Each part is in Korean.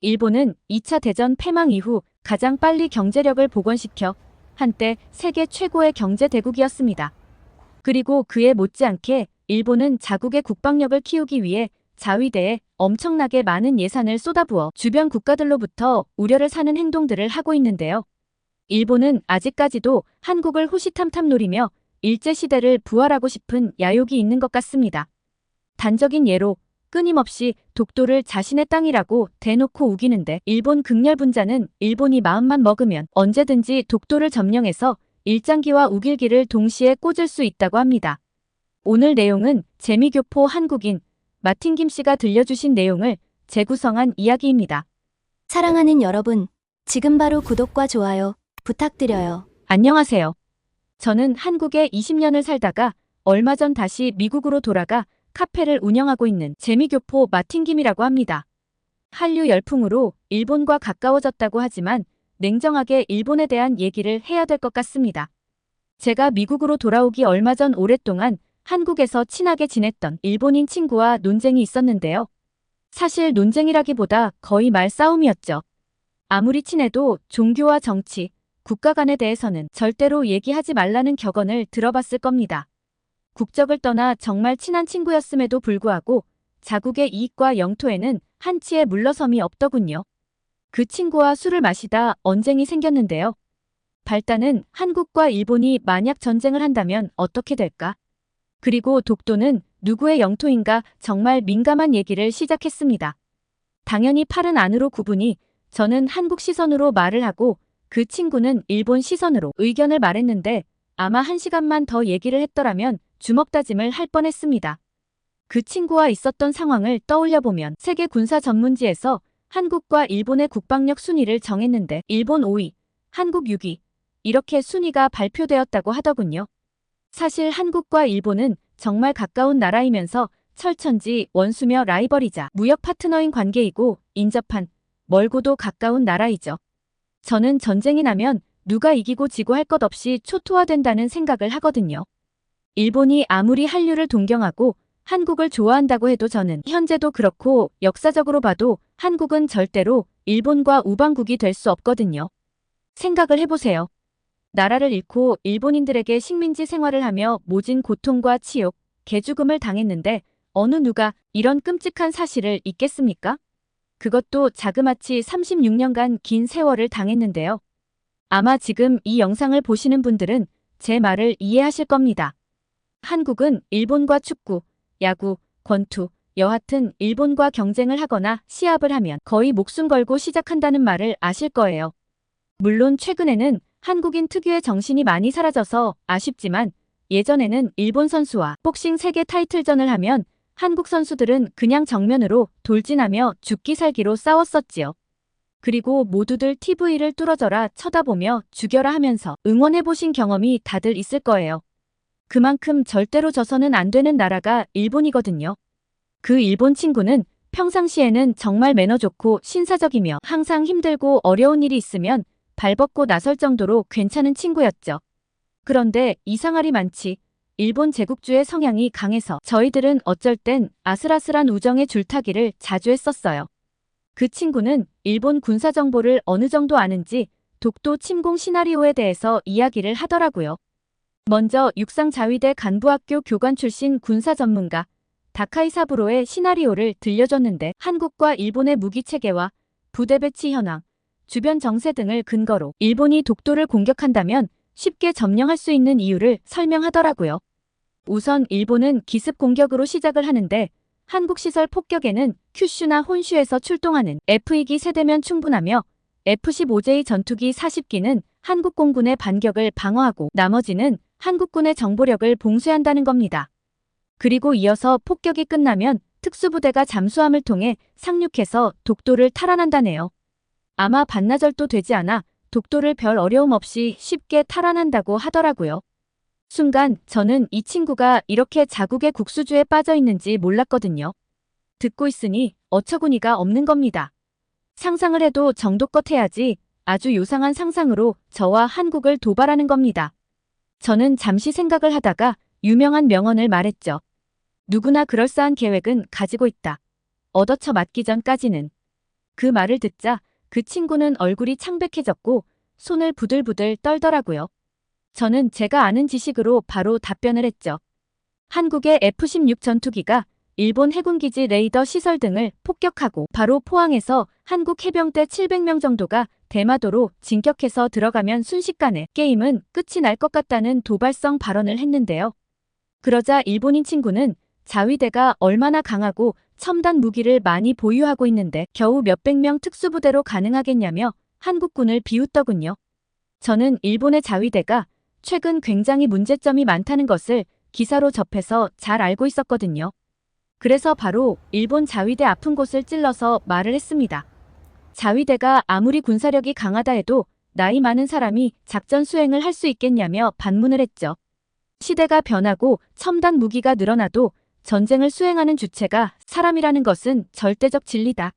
일본은 2차 대전 패망 이후 가장 빨리 경제력을 복원시켜 한때 세계 최고의 경제 대국이었습니다. 그리고 그에 못지않게 일본은 자국의 국방력을 키우기 위해 자위대에 엄청나게 많은 예산을 쏟아부어 주변 국가들로부터 우려를 사는 행동들을 하고 있는데요. 일본은 아직까지도 한국을 호시탐탐 노리며 일제시대를 부활하고 싶은 야욕이 있는 것 같습니다. 단적인 예로 끊임없이 독도를 자신의 땅이라고 대놓고 우기는데 일본 극렬분자는 일본이 마음만 먹으면 언제든지 독도를 점령해서 일장기와 우길기를 동시에 꽂을 수 있다고 합니다. 오늘 내용은 재미교포 한국인 마틴 김 씨가 들려주신 내용을 재구성한 이야기입니다. 사랑하는 여러분, 지금 바로 구독과 좋아요 부탁드려요. 안녕하세요. 저는 한국에 20년을 살다가 얼마 전 다시 미국으로 돌아가 카페를 운영하고 있는 재미교포 마틴 김이라고 합니다. 한류 열풍으로 일본과 가까워졌다고 하지만 냉정하게 일본에 대한 얘기를 해야 될 것 같습니다. 제가 미국으로 돌아오기 얼마 전 오랫동안 한국에서 친하게 지냈던 일본인 친구와 논쟁이 있었는데요. 사실 논쟁이라기보다 거의 말싸움이었죠. 아무리 친해도 종교와 정치, 국가 간에 대해서는 절대로 얘기하지 말라는 격언을 들어봤을 겁니다. 국적을 떠나 정말 친한 친구였음에도 불구하고 자국의 이익과 영토에는 한치의 물러섬이 없더군요. 그 친구와 술을 마시다 언쟁이 생겼는데요. 발단은 한국과 일본이 만약 전쟁을 한다면 어떻게 될까? 그리고 독도는 누구의 영토인가 정말 민감한 얘기를 시작했습니다. 당연히 팔은 안으로 구분이 저는 한국 시선으로 말을 하고 그 친구는 일본 시선으로 의견을 말했는데 아마 한 시간만 더 얘기를 했더라면 주먹 다짐을 할 뻔했습니다. 그 친구와 있었던 상황을 떠올려 보면 세계 군사 전문지에서 한국과 일본의 국방력 순위를 정했는데 일본 5위, 한국 6위 이렇게 순위가 발표되었다고 하더군요. 사실 한국과 일본은 정말 가까운 나라이면서 철천지 원수며 라이벌이자 무역 파트너인 관계이고 인접한 멀고도 가까운 나라이죠. 저는 전쟁이 나면 누가 이기고 지고 할 것 없이 초토화된다는 생각을 하거든요. 일본이 아무리 한류를 동경하고 한국을 좋아한다고 해도 저는 현재도 그렇고 역사적으로 봐도 한국은 절대로 일본과 우방국이 될 수 없거든요. 생각을 해보세요. 나라를 잃고 일본인들에게 식민지 생활을 하며 모진 고통과 치욕, 개죽음을 당했는데 어느 누가 이런 끔찍한 사실을 잊겠습니까? 그것도 자그마치 36년간 긴 세월을 당했는데요. 아마 지금 이 영상을 보시는 분들은 제 말을 이해하실 겁니다. 한국은 일본과 축구, 야구, 권투, 여하튼 일본과 경쟁을 하거나 시합을 하면 거의 목숨 걸고 시작한다는 말을 아실 거예요. 물론 최근에는 한국인 특유의 정신이 많이 사라져서 아쉽지만 예전에는 일본 선수와 복싱 세계 타이틀전을 하면 한국 선수들은 그냥 정면으로 돌진하며 죽기 살기로 싸웠었지요. 그리고 모두들 TV를 뚫어져라 쳐다보며 죽여라 하면서 응원해보신 경험이 다들 있을 거예요. 그만큼 절대로 져서는 안 되는 나라가 일본이거든요. 그 일본 친구는 평상시에는 정말 매너 좋고 신사적이며 항상 힘들고 어려운 일이 있으면 발벗고 나설 정도로 괜찮은 친구였죠. 그런데 이상할이 많지 일본 제국주의 성향이 강해서 저희들은 어쩔 땐 아슬아슬한 우정의 줄타기를 자주 했었어요. 그 친구는 일본 군사 정보를 어느 정도 아는지 독도 침공 시나리오에 대해서 이야기를 하더라고요. 먼저 육상자위대 간부학교 교관 출신 군사 전문가 다카이 사부로의 시나리오를 들려줬는데 한국과 일본의 무기 체계와 부대 배치 현황, 주변 정세 등을 근거로 일본이 독도를 공격한다면 쉽게 점령할 수 있는 이유를 설명하더라고요. 우선 일본은 기습 공격으로 시작을 하는데 한국 시설 폭격에는 큐슈나 혼슈에서 출동하는 F2기 세대면 충분하며 F-15J 전투기 40기는 한국 공군의 반격을 방어하고 나머지는 한국군의 정보력을 봉쇄한다는 겁니다. 그리고 이어서 폭격이 끝나면 특수부대가 잠수함을 통해 상륙해서 독도를 탈환한다네요. 아마 반나절도 되지 않아 독도를 별 어려움 없이 쉽게 탈환한다고 하더라고요. 순간 저는 이 친구가 이렇게 자국의 국수주에 빠져 있는지 몰랐거든요. 듣고 있으니 어처구니가 없는 겁니다. 상상을 해도 정도껏 해야지 아주 요상한 상상으로 저와 한국을 도발하는 겁니다. 저는 잠시 생각을 하다가 유명한 명언을 말했죠. 누구나 그럴싸한 계획은 가지고 있다. 얻어쳐 맞기 전까지는. 그 말을 듣자 그 친구는 얼굴이 창백해졌고 손을 부들부들 떨더라고요. 저는 제가 아는 지식으로 바로 답변을 했죠. 한국의 F-16 전투기가 일본 해군기지 레이더 시설 등을 폭격하고 바로 포항에서 한국 해병대 700명 정도가 대마도로 진격해서 들어가면 순식간에 게임은 끝이 날 것 같다는 도발성 발언을 했는데요. 그러자 일본인 친구는 자위대가 얼마나 강하고 첨단 무기를 많이 보유하고 있는데 겨우 몇백 명 특수부대로 가능하겠냐며 한국군을 비웃더군요. 저는 일본의 자위대가 최근 굉장히 문제점이 많다는 것을 기사로 접해서 잘 알고 있었거든요. 그래서 바로 일본 자위대 아픈 곳을 찔러서 말을 했습니다. 자위대가 아무리 군사력이 강하다 해도 나이 많은 사람이 작전 수행을 할 수 있겠냐며 반문을 했죠. 시대가 변하고 첨단 무기가 늘어나도 전쟁을 수행하는 주체가 사람이라는 것은 절대적 진리다.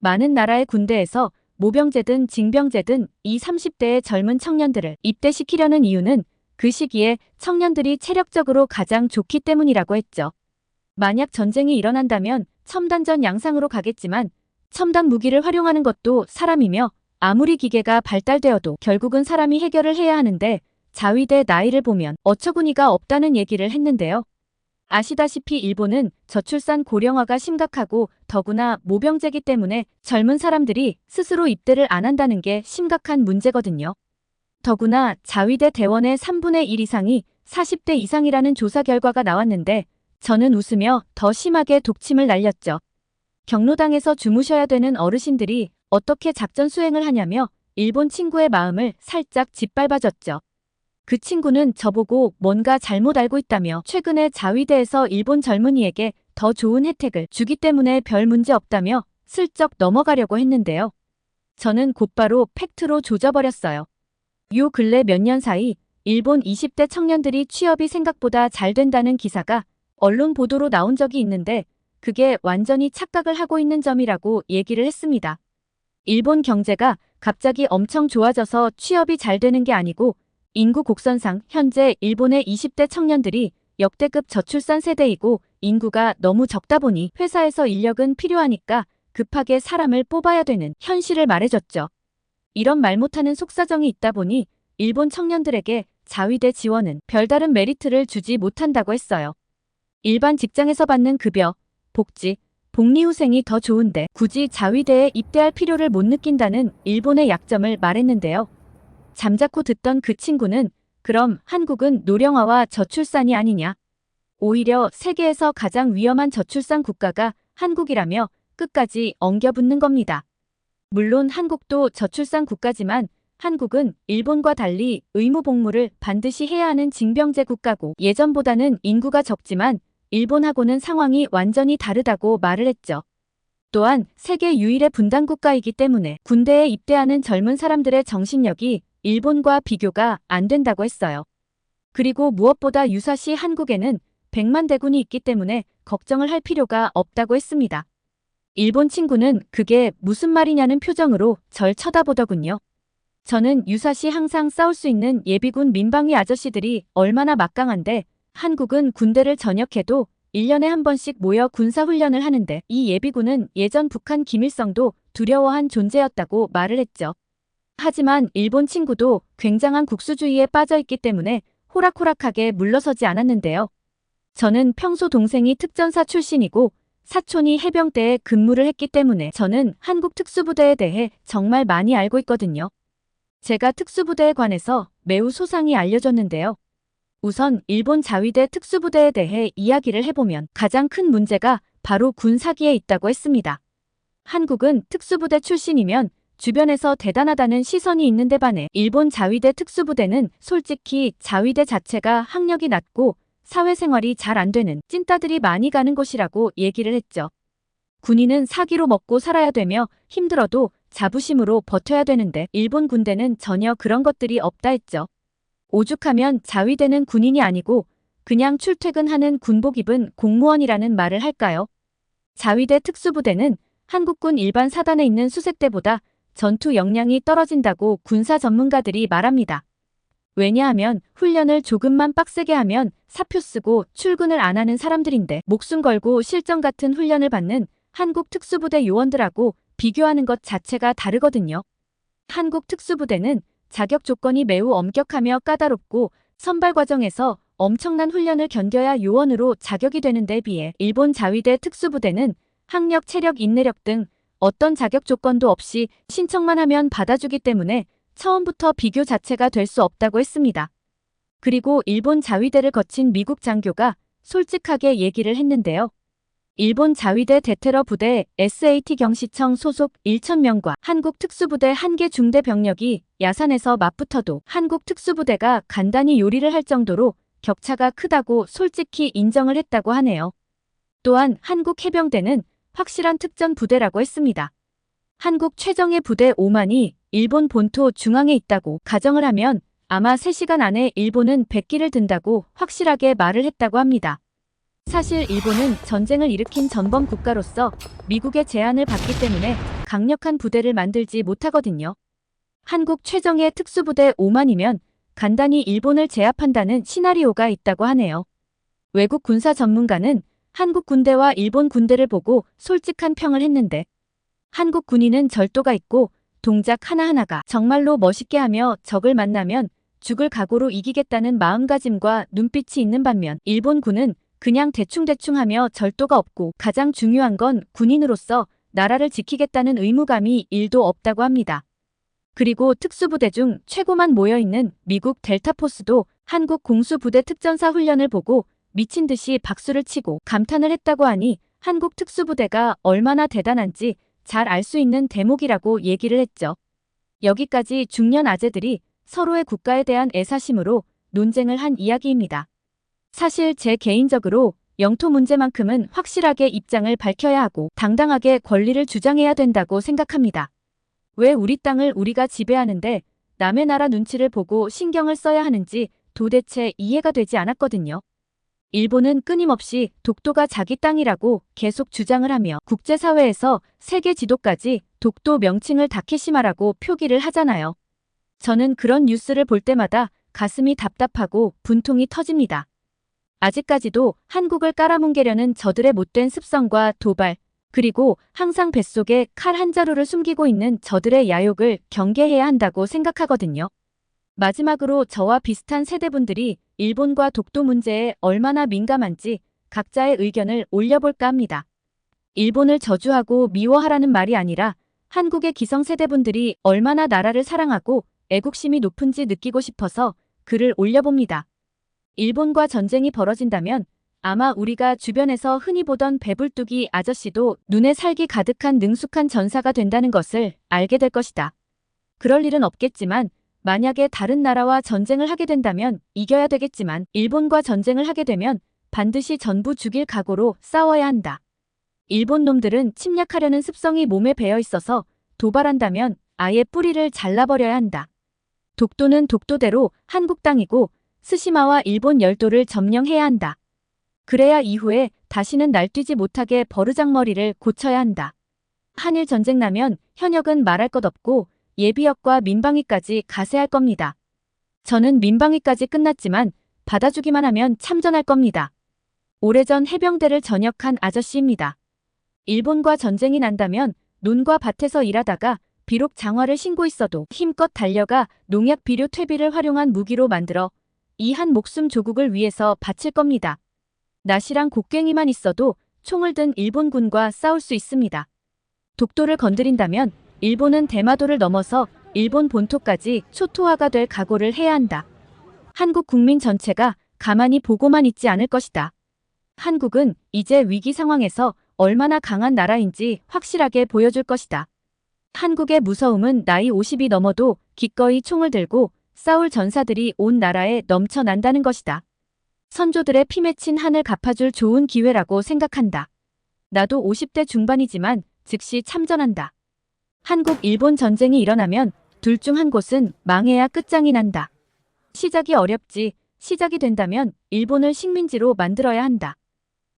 많은 나라의 군대에서 모병제든 징병제든 이 30대의 젊은 청년들을 입대시키려는 이유는 그 시기에 청년들이 체력적으로 가장 좋기 때문이라고 했죠. 만약 전쟁이 일어난다면 첨단전 양상으로 가겠지만 첨단 무기를 활용하는 것도 사람이며 아무리 기계가 발달되어도 결국은 사람이 해결을 해야 하는데 자위대 나이를 보면 어처구니가 없다는 얘기를 했는데요. 아시다시피 일본은 저출산 고령화가 심각하고 더구나 모병제기 때문에 젊은 사람들이 스스로 입대를 안 한다는 게 심각한 문제거든요. 더구나 자위대 대원의 3분의 1 이상이 40대 이상이라는 조사 결과가 나왔는데 저는 웃으며 더 심하게 독침을 날렸죠. 경로당에서 주무셔야 되는 어르신들이 어떻게 작전 수행을 하냐며 일본 친구의 마음을 살짝 짓밟아줬죠. 그 친구는 저보고 뭔가 잘못 알고 있다며 최근에 자위대에서 일본 젊은이에게 더 좋은 혜택을 주기 때문에 별 문제 없다며 슬쩍 넘어가려고 했는데요. 저는 곧바로 팩트로 조져버렸어요. 요 근래 몇 년 사이 일본 20대 청년들이 취업이 생각보다 잘 된다는 기사가 언론 보도로 나온 적이 있는데 그게 완전히 착각을 하고 있는 점이라고 얘기를 했습니다. 일본 경제가 갑자기 엄청 좋아져서 취업이 잘 되는 게 아니고 인구 곡선상 현재 일본의 20대 청년들이 역대급 저출산 세대이고 인구가 너무 적다 보니 회사에서 인력은 필요하니까 급하게 사람을 뽑아야 되는 현실을 말해줬죠. 이런 말 못하는 속사정이 있다 보니 일본 청년들에게 자위대 지원은 별다른 메리트를 주지 못한다고 했어요. 일반 직장에서 받는 급여, 복지, 복리후생이 더 좋은데 굳이 자위대에 입대할 필요를 못 느낀다는 일본의 약점을 말했는데요. 잠자코 듣던 그 친구는 그럼 한국은 노령화와 저출산이 아니냐. 오히려 세계에서 가장 위험한 저출산 국가가 한국이라며 끝까지 엉겨붙는 겁니다. 물론 한국도 저출산 국가지만 한국은 일본과 달리 의무 복무를 반드시 해야 하는 징병제 국가고 예전보다는 인구가 적지만 일본하고는 상황이 완전히 다르다고 말을 했죠. 또한 세계 유일의 분단 국가이기 때문에 군대에 입대하는 젊은 사람들의 정신력이 일본과 비교가 안 된다고 했어요. 그리고 무엇보다 유사시 한국에는 100만 대군이 있기 때문에 걱정을 할 필요가 없다고 했습니다. 일본 친구는 그게 무슨 말이냐는 표정으로 절 쳐다보더군요. 저는 유사시 항상 싸울 수 있는 예비군 민방위 아저씨들이 얼마나 막강한데 한국은 군대를 전역해도 1년에 한 번씩 모여 군사훈련을 하는데 이 예비군은 예전 북한 김일성도 두려워한 존재였다고 말을 했죠. 하지만 일본 친구도 굉장한 국수주의에 빠져 있기 때문에 호락호락하게 물러서지 않았는데요. 저는 평소 동생이 특전사 출신이고 사촌이 해병대에 근무를 했기 때문에 저는 한국 특수부대에 대해 정말 많이 알고 있거든요. 제가 특수부대에 관해서 매우 소상히 알려줬는데요. 우선 일본 자위대 특수부대에 대해 이야기를 해보면 가장 큰 문제가 바로 군 사기에 있다고 했습니다. 한국은 특수부대 출신이면 주변에서 대단하다는 시선이 있는데 반해 일본 자위대 특수부대는 솔직히 자위대 자체가 학력이 낮고 사회생활이 잘 안 되는 찐따들이 많이 가는 곳이라고 얘기를 했죠. 군인은 사기로 먹고 살아야 되며 힘들어도 자부심으로 버텨야 되는데 일본 군대는 전혀 그런 것들이 없다 했죠. 오죽하면 자위대는 군인이 아니고 그냥 출퇴근하는 군복 입은 공무원이라는 말을 할까요? 자위대 특수부대는 한국군 일반 사단에 있는 수색대보다 전투 역량이 떨어진다고 군사 전문가들이 말합니다. 왜냐하면 훈련을 조금만 빡세게 하면 사표 쓰고 출근을 안 하는 사람들인데 목숨 걸고 실전 같은 훈련을 받는 한국 특수부대 요원들하고 비교하는 것 자체가 다르거든요. 한국 특수부대는 자격 조건이 매우 엄격하며 까다롭고 선발 과정에서 엄청난 훈련을 견뎌야 요원으로 자격이 되는 데 비해 일본 자위대 특수부대는 학력, 체력, 인내력 등 어떤 자격 조건도 없이 신청만 하면 받아주기 때문에 처음부터 비교 자체가 될 수 없다고 했습니다. 그리고 일본 자위대를 거친 미국 장교가 솔직하게 얘기를 했는데요. 일본 자위대 대테러 부대 SAT 경시청 소속 1,000명과 한국 특수부대 한 개 중대 병력이 야산에서 맞붙어도 한국 특수부대가 간단히 요리를 할 정도로 격차가 크다고 솔직히 인정을 했다고 하네요. 또한 한국 해병대는 확실한 특전 부대라고 했습니다. 한국 최정예 부대 5만이 일본 본토 중앙에 있다고 가정을 하면 아마 3시간 안에 일본은 100기를 든다고 확실하게 말을 했다고 합니다. 사실 일본은 전쟁을 일으킨 전범 국가로서 미국의 제안을 받기 때문에 강력한 부대를 만들지 못하거든요. 한국 최정예 특수부대 5만이면 간단히 일본을 제압한다는 시나리오가 있다고 하네요. 외국 군사 전문가는 한국 군대와 일본 군대를 보고 솔직한 평을 했는데 한국 군인은 절도가 있고 동작 하나하나가 정말로 멋있게 하며 적을 만나면 죽을 각오로 이기겠다는 마음가짐과 눈빛이 있는 반면 일본 군은 그냥 대충대충 하며 절도가 없고 가장 중요한 건 군인으로서 나라를 지키겠다는 의무감이 일도 없다고 합니다. 그리고 특수부대 중 최고만 모여있는 미국 델타포스도 한국 공수부대 특전사 훈련을 보고 미친 듯이 박수를 치고 감탄을 했다고 하니 한국 특수부대가 얼마나 대단한지 잘 알 수 있는 대목이라고 얘기를 했죠. 여기까지 중년 아재들이 서로의 국가에 대한 애사심으로 논쟁을 한 이야기입니다. 사실 제 개인적으로 영토 문제만큼은 확실하게 입장을 밝혀야 하고 당당하게 권리를 주장해야 된다고 생각합니다. 왜 우리 땅을 우리가 지배하는데 남의 나라 눈치를 보고 신경을 써야 하는지 도대체 이해가 되지 않았거든요. 일본은 끊임없이 독도가 자기 땅이라고 계속 주장을 하며 국제사회에서 세계 지도까지 독도 명칭을 다케시마라고 표기를 하잖아요. 저는 그런 뉴스를 볼 때마다 가슴이 답답하고 분통이 터집니다. 아직까지도 한국을 깔아뭉개려는 저들의 못된 습성과 도발, 그리고 항상 뱃속에 칼 한 자루를 숨기고 있는 저들의 야욕을 경계해야 한다고 생각하거든요. 마지막으로 저와 비슷한 세대분들이 일본과 독도 문제에 얼마나 민감한지 각자의 의견을 올려볼까 합니다. 일본을 저주하고 미워하라는 말이 아니라 한국의 기성세대분들이 얼마나 나라를 사랑하고 애국심이 높은지 느끼고 싶어서 글을 올려봅니다. 일본과 전쟁이 벌어진다면 아마 우리가 주변에서 흔히 보던 배불뚝이 아저씨도 눈에 살기 가득한 능숙한 전사가 된다는 것을 알게 될 것이다. 그럴 일은 없겠지만 만약에 다른 나라와 전쟁을 하게 된다면 이겨야 되겠지만 일본과 전쟁을 하게 되면 반드시 전부 죽일 각오로 싸워야 한다. 일본 놈들은 침략하려는 습성이 몸에 배어 있어서 도발한다면 아예 뿌리를 잘라버려야 한다. 독도는 독도대로 한국 땅이고 스시마와 일본 열도를 점령해야 한다. 그래야 이후에 다시는 날뛰지 못하게 버르장머리를 고쳐야 한다. 한일 전쟁 나면 현역은 말할 것 없고 예비역과 민방위까지 가세할 겁니다. 저는 민방위까지 끝났지만 받아주기만 하면 참전할 겁니다. 오래전 해병대를 전역한 아저씨입니다. 일본과 전쟁이 난다면 논과 밭에서 일하다가 비록 장화를 신고 있어도 힘껏 달려가 농약 비료 퇴비를 활용한 무기로 만들어 이 한 목숨 조국을 위해서 바칠 겁니다. 낫이랑 곡괭이만 있어도 총을 든 일본군과 싸울 수 있습니다. 독도를 건드린다면 일본은 대마도를 넘어서 일본 본토까지 초토화가 될 각오를 해야 한다. 한국 국민 전체가 가만히 보고만 있지 않을 것이다. 한국은 이제 위기 상황에서 얼마나 강한 나라인지 확실하게 보여줄 것이다. 한국의 무서움은 나이 50이 넘어도 기꺼이 총을 들고 싸울 전사들이 온 나라에 넘쳐난다는 것이다. 선조들의 피 맺힌 한을 갚아줄 좋은 기회라고 생각한다. 나도 50대 중반이지만 즉시 참전한다. 한국 일본 전쟁이 일어나면 둘 중 한 곳은 망해야 끝장이 난다. 시작이 어렵지 시작이 된다면 일본을 식민지로 만들어야 한다.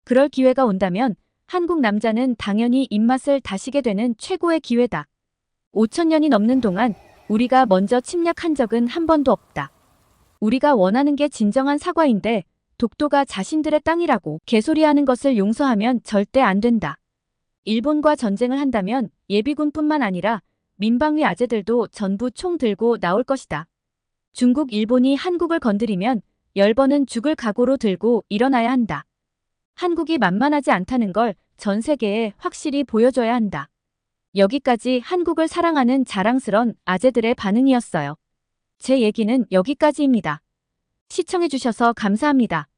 그럴 기회가 온다면 한국 남자는 당연히 입맛을 다시게 되는 최고의 기회다. 5천년이 넘는 동안 우리가 먼저 침략한 적은 한 번도 없다. 우리가 원하는 게 진정한 사과인데 독도가 자신들의 땅이라고 개소리하는 것을 용서하면 절대 안 된다. 일본과 전쟁을 한다면 예비군뿐만 아니라 민방위 아재들도 전부 총 들고 나올 것이다. 중국, 일본이 한국을 건드리면 열번은 죽을 각오로 들고 일어나야 한다. 한국이 만만하지 않다는 걸 전 세계에 확실히 보여줘야 한다. 여기까지 한국을 사랑하는 자랑스런 아재들의 반응이었어요. 제 얘기는 여기까지입니다. 시청해주셔서 감사합니다.